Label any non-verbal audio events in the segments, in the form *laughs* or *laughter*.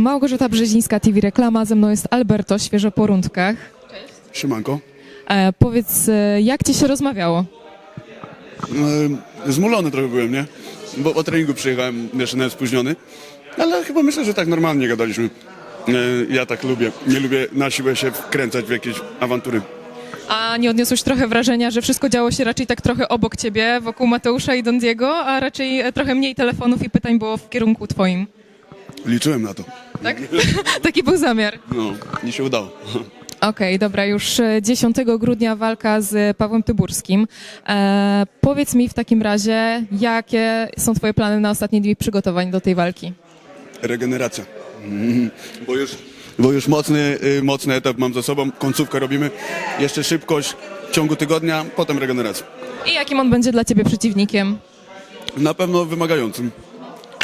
Małgorzata Brzezińska, TV Reklama, ze mną jest Alberto, świeżo po rundkach. Szymanko. E, powiedz, e, jak ci się rozmawiało? E, Zmulony trochę byłem, nie? Bo o treningu przyjechałem jeszcze nawet spóźniony. Ale chyba myślę, że tak normalnie gadaliśmy. E, Ja tak lubię. Nie lubię na siłę się wkręcać w jakieś awantury. A nie odniosłeś trochę wrażenia, że wszystko działo się raczej tak trochę obok ciebie, wokół Mateusza i Dondiego, a raczej e, trochę mniej telefonów i pytań było w kierunku twoim, Liczyłem na to. Tak? *laughs* Taki był zamiar. No, mi się udało. Okej, dobra, już e, 10 grudnia walka z Pawłem Tyburskim. E, powiedz mi w takim razie, jakie są twoje plany na ostatnie dni przygotowań do tej walki? Regeneracja. Mhm. *laughs* Bo już, bo już mocny, y, mocny etap mam za sobą. Końcówkę robimy. Jeszcze szybkość w ciągu tygodnia, potem regeneracja. I jakim on będzie dla ciebie przeciwnikiem? Na pewno wymagającym.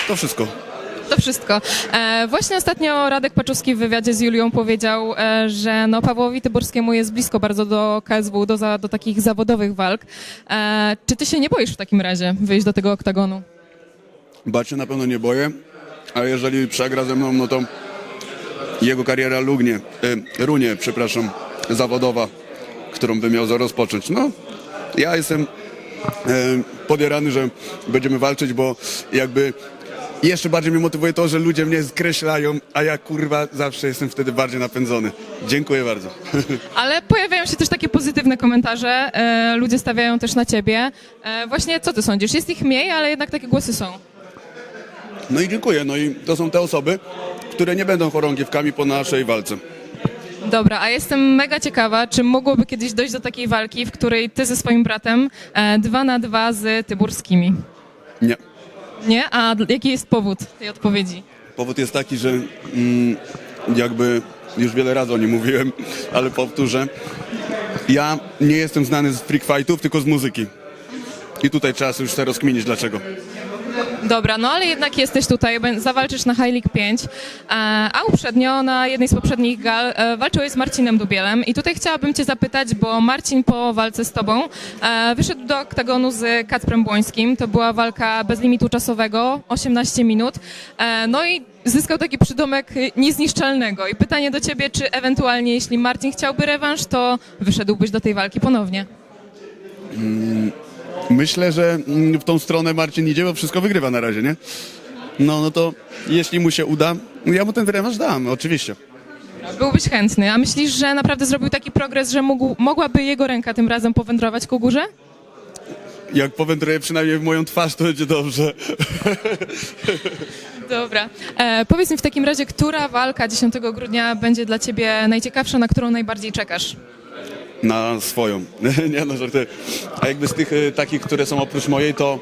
To wszystko. To wszystko. E, właśnie ostatnio Radek Paczowski w wywiadzie z Julią powiedział, e, że no, Pawłowi Tyburskiemu jest blisko bardzo do KSW, do, za, do takich zawodowych walk. E, czy ty się nie boisz w takim razie wyjść do tego oktagonu? Bać się na pewno nie boję, a jeżeli przegra ze mną, no to jego kariera lugnie, y, runie, przepraszam, zawodowa, którą by miał za rozpocząć. No, ja jestem y, podjarany, że będziemy walczyć, bo jakby jeszcze bardziej mnie motywuje to, że ludzie mnie skreślają, a ja kurwa zawsze jestem wtedy bardziej napędzony. Dziękuję bardzo. *laughs* Ale pojawiają się też takie pozytywne komentarze, e, ludzie stawiają też na ciebie. E, właśnie co ty sądzisz? Jest ich mniej, ale jednak takie głosy są. No i dziękuję. No i to są te osoby, które nie będą chorągiewkami po naszej walce. Dobra, a jestem mega ciekawa, czy mogłoby kiedyś dojść do takiej walki, w której ty ze swoim bratem e, dwa na dwa z Tyburskimi? Nie. Nie? A jaki jest powód tej odpowiedzi? Powód jest taki, że mm, jakby już wiele razy o nim mówiłem, ale powtórzę. Ja nie jestem znany z freak fightów, tylko z muzyki. I tutaj trzeba sobie już sobie rozkminić dlaczego. Dobra, no ale jednak jesteś tutaj, zawalczysz na High League 5, e, a uprzednio na jednej z poprzednich gal e, walczyłeś z Marcinem Dubielem i tutaj chciałabym cię zapytać, bo Marcin po walce z tobą e, wyszedł do oktagonu z Kacprem Błońskim, to była walka bez limitu czasowego, 18 minut, e, no i zyskał taki przydomek niezniszczalnego i pytanie do ciebie, czy ewentualnie jeśli Marcin chciałby rewanż, to wyszedłbyś do tej walki ponownie? Myślę, że mm, w tą stronę Marcin idzie, bo wszystko wygrywa na razie, nie? No, no to jeśli mu się uda, ja mu ten rewanż dam, oczywiście. Byłbyś chętny, a myślisz, że naprawdę zrobił taki progres, że mógł, mogłaby jego ręka tym razem powędrować ku górze? Jak powędruję przynajmniej w moją twarz, to będzie dobrze. Dobra. E, powiedz mi w takim razie, która walka 10 grudnia będzie dla ciebie najciekawsza, na którą najbardziej czekasz? Na swoją. *laughs* nie no, żarty. A jakby z tych y, takich, które są oprócz mojej, to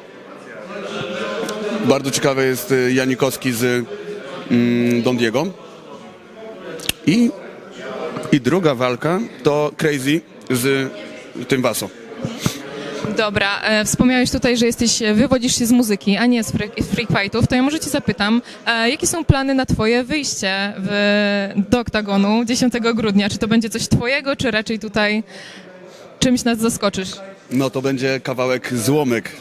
bardzo ciekawe jest y, Janikowski z mm, Don Diego. I, I druga walka to Crazy z tym. Dobra, e, wspomniałeś tutaj, że jesteś, wywodzisz się z muzyki, a nie z freak, fightów, to ja może cię zapytam, e, jakie są plany na twoje wyjście w, do oktagonu 10 grudnia? Czy to będzie coś twojego, czy raczej tutaj czymś nas zaskoczysz? No to będzie kawałek złomek,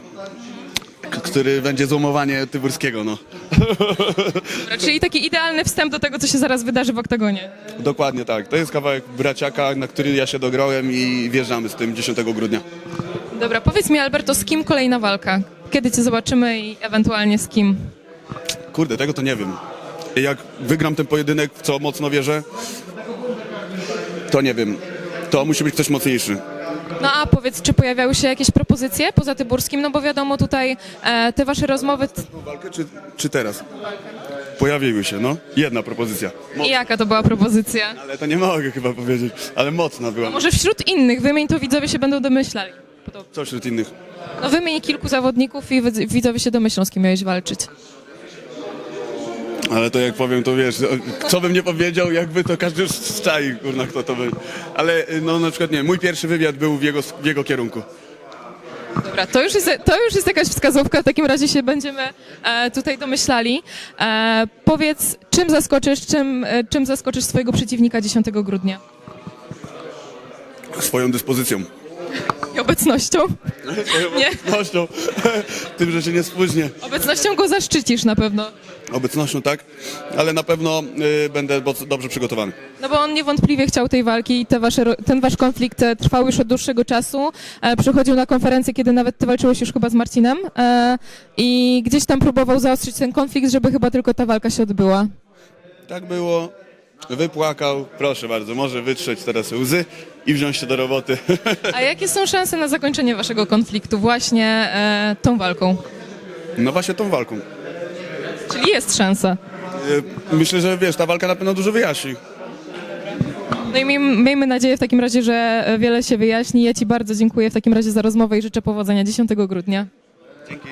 k- który będzie złomowanie Tyburskiego, no. Dobra, czyli taki idealny wstęp do tego, co się zaraz wydarzy w oktagonie. Dokładnie tak. To jest kawałek braciaka, na który ja się dograłem i wjeżdżamy z tym 10 grudnia. Dobra, powiedz mi Alberto, z kim kolejna walka? Kiedy cię zobaczymy i ewentualnie z kim? Kurde, tego to nie wiem. Jak wygram ten pojedynek, w co mocno wierzę, to nie wiem. To musi być ktoś mocniejszy. No a powiedz, czy pojawiały się jakieś propozycje poza Tyburskim? No bo wiadomo tutaj e, te wasze rozmowy... Walkę czy, czy teraz? Pojawiły się, no. Jedna propozycja. I jaka to była propozycja? ale to nie mogę chyba powiedzieć. Ale mocna była. Może wśród innych, wymień to widzowie się będą domyślali. Co wśród innych? No wymień kilku zawodników i widzowie się domyślą, z kim miałeś walczyć. Ale to jak powiem, to wiesz, co bym nie powiedział, jakby to każdy szczai, kurna, kto to był. Ale no na przykład nie, mój pierwszy wywiad był w jego, w jego kierunku. Dobra, to już jest, to już jest jakaś wskazówka, w takim razie się będziemy e, tutaj domyślali. E, powiedz, czym zaskoczysz, czym, e, czym zaskoczysz swojego przeciwnika 10 grudnia? Swoją dyspozycją. Obecnością. *laughs* Nie. Obecnością. *laughs* Tym, że się nie spóźnię. Obecnością go zaszczycisz na pewno. Obecnością, tak? Ale na pewno y, będę boc- dobrze przygotowany. No bo on niewątpliwie chciał tej walki i te wasze, ro- ten wasz konflikt e, trwał już od dłuższego czasu. E, przychodził na konferencję, kiedy nawet ty walczyłeś już chyba z Marcinem e, i gdzieś tam próbował zaostrzyć ten konflikt, żeby chyba tylko ta walka się odbyła. Tak było. Wypłakał. Proszę bardzo, może wytrzeć teraz łzy i wziąć się do roboty. A jakie są szanse na zakończenie waszego konfliktu właśnie e, tą walką? No właśnie tą walką. Czyli jest szansa. Y, Myślę, że wiesz, ta walka na pewno dużo wyjaśni. No i miejmy, miejmy nadzieję w takim razie, że e, wiele się wyjaśni. Ja ci bardzo dziękuję w takim razie za rozmowę i życzę powodzenia 10 grudnia. Dzięki.